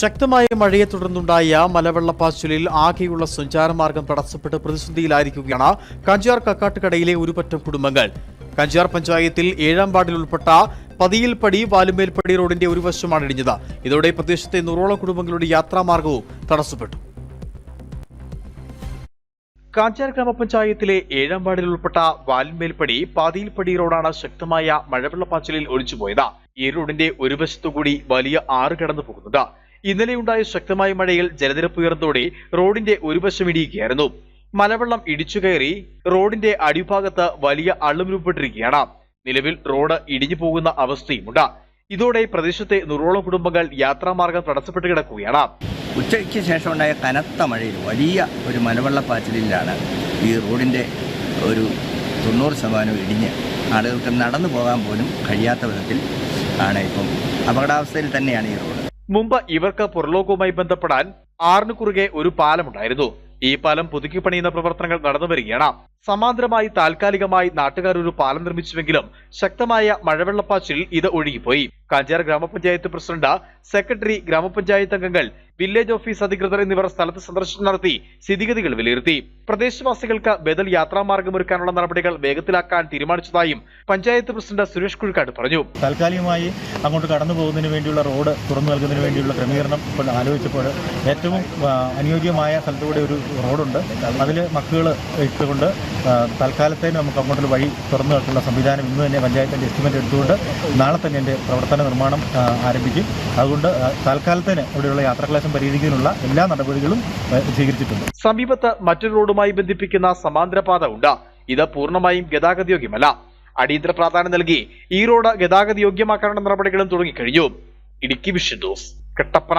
ശക്തമായ മഴയെ തുടർന്നുണ്ടായ മലവെള്ളപ്പാച്ചിലിൽ ആകെയുള്ള സഞ്ചാരമാർഗം തടസ്സപ്പെട്ട് പ്രതിസന്ധിയിലായിരിക്കുകയാണ് കഞ്ചാർ കക്കാട്ടുകടയിലെ ഒരുപറ്റം കുടുംബങ്ങൾ. കഞ്ചാർ പഞ്ചായത്തിൽ ഏഴാം വാർഡിൽ ഉൾപ്പെട്ട പതിയിൽപ്പടി വാലുമേൽപ്പടി റോഡിന്റെ ഒരു വശമാണ് ഇടിഞ്ഞത്. ഇതോടെ പ്രദേശത്തെ നൂറോളം കുടുംബങ്ങളുടെ യാത്രാമാർഗവും തടസ്സപ്പെട്ടു. കാഞ്ചാർ ഗ്രാമപഞ്ചായത്തിലെ ഏഴാം വാർഡിൽ ഉൾപ്പെട്ട വാൽമേൽപ്പടി പാതിയിൽപ്പടി റോഡാണ് ശക്തമായ മഴവെള്ളപ്പാച്ചിലിൽ ഒഴിച്ചുപോയത് ഈ റോഡിന്റെ ഒരു വശത്തുകൂടി വലിയ ആറ് കടന്നു പോകുന്നുണ്ട്. ഇന്നലെയുണ്ടായ ശക്തമായ മഴയിൽ ജലനിരപ്പ് ഉയർന്നതോടെ റോഡിന്റെ ഒരു വശം ഇടിയുകയായിരുന്നു. മലവെള്ളം ഇടിച്ചു കയറി റോഡിന്റെ അടിഭാഗത്ത് വലിയ അള്ളും രൂപപ്പെട്ടിരിക്കുകയാണ്. നിലവിൽ റോഡ് ഇടിഞ്ഞു പോകുന്ന അവസ്ഥയുമുണ്ട്. ഇതോടെ പ്രദേശത്തെ നൂറോളം കുടുംബങ്ങൾ യാത്രാമാർഗം തടസ്സപ്പെട്ട് കിടക്കുകയാണ്. ഉച്ചയ്ക്ക് ശേഷമുണ്ടായ കനത്ത മഴയിൽ വലിയ ഒരു മലവെള്ളപ്പാച്ചിലിലാണ് ഈ റോഡിന്റെ ഒരു തൊണ്ണൂറ് ശതമാനം ഇടിഞ്ഞ് ആളുകൾക്ക് നടന്നു പോകാൻ പോലും കഴിയാത്ത വിധത്തിൽ ആണ് ഇപ്പം അപകടാവസ്ഥയിൽ തന്നെയാണ് ഈ റോഡ്. മുമ്പ് ഇവർക്ക് പുറലോകവുമായി ബന്ധപ്പെടാൻ ആറിനു കുറുകെ ഒരു പാലമുണ്ടായിരുന്നു. ഈ പാലം പുതുക്കി പണിയുന്ന പ്രവർത്തനങ്ങൾ നടന്നു വരികയാണ് സമാന്തരമായി താൽക്കാലികമായി നാട്ടുകാർ ഒരു പാലം നിർമ്മിച്ചുവെങ്കിലും ശക്തമായ മഴവെള്ളപ്പാച്ചിൽ ഇത് ഒഴുകിപ്പോയി. കാഞ്ചാർ ഗ്രാമപഞ്ചായത്ത് പ്രസിഡന്റ് സെക്രട്ടറി ഗ്രാമപഞ്ചായത്ത് അംഗങ്ങൾ വില്ലേജ് ഓഫീസ് അധികൃതർ എന്നിവർ സ്ഥലത്ത് സന്ദർശനം നടത്തി സ്ഥിതിഗതികൾ വിലയിരുത്തി. പ്രദേശവാസികൾക്ക് ബദൽ യാത്രാമാർഗമൊരുക്കാനുള്ള നടപടികൾ വേഗത്തിലാക്കാൻ തീരുമാനിച്ചതായും പഞ്ചായത്ത് പ്രസിഡന്റ് സുരേഷ് കുഴിക്കാട് പറഞ്ഞു. താൽക്കാലികമായി അങ്ങോട്ട് കടന്നു പോകുന്നതിന് വേണ്ടിയുള്ള റോഡ് തുറന്നു നൽകുന്നതിന് വേണ്ടിയുള്ള ക്രമീകരണം ഇപ്പോൾ ആലോചിച്ചപ്പോൾ ഏറ്റവും അനുയോജ്യമായ സ്ഥലത്തൂടെ ഒരു റോഡുണ്ട്. അതിൽ മക്കുകൾ ഇട്ടുകൊണ്ട് തൽക്കാലത്തേന് നമുക്ക് അങ്ങോട്ടൊരു വഴി തുറന്നു കിട്ടുള്ള സംവിധാനം ഇന്ന് തന്നെ പഞ്ചായത്തിന്റെ എസ്റ്റിമേറ്റ് എടുത്തുകൊണ്ട് നാളെ തന്നെ എന്റെ പ്രവർത്തന നിർമ്മാണം ആരംഭിക്കും. അതുകൊണ്ട് തൽക്കാലത്തേന് ഇവിടെയുള്ള യാത്രാക്ലേശം പരിഹരിക്കുന്നതിനുള്ള എല്ലാ നടപടികളും സ്വീകരിച്ചിട്ടുണ്ട്. സമീപത്ത് മറ്റൊരു റോഡുമായി ബന്ധിപ്പിക്കുന്ന സമാന്തരപാത ഉണ്ട്. ഇത് പൂർണമായും ഗതാഗതയോഗ്യമല്ല. അടിയന്തര പ്രാധാന്യം നൽകി ഈ റോഡ് ഗതാഗതയോഗ്യമാക്കാനുള്ള നടപടികളും തുടങ്ങിക്കഴിഞ്ഞു. ഇടുക്കി വിഷ്ണു കട്ടപ്പന.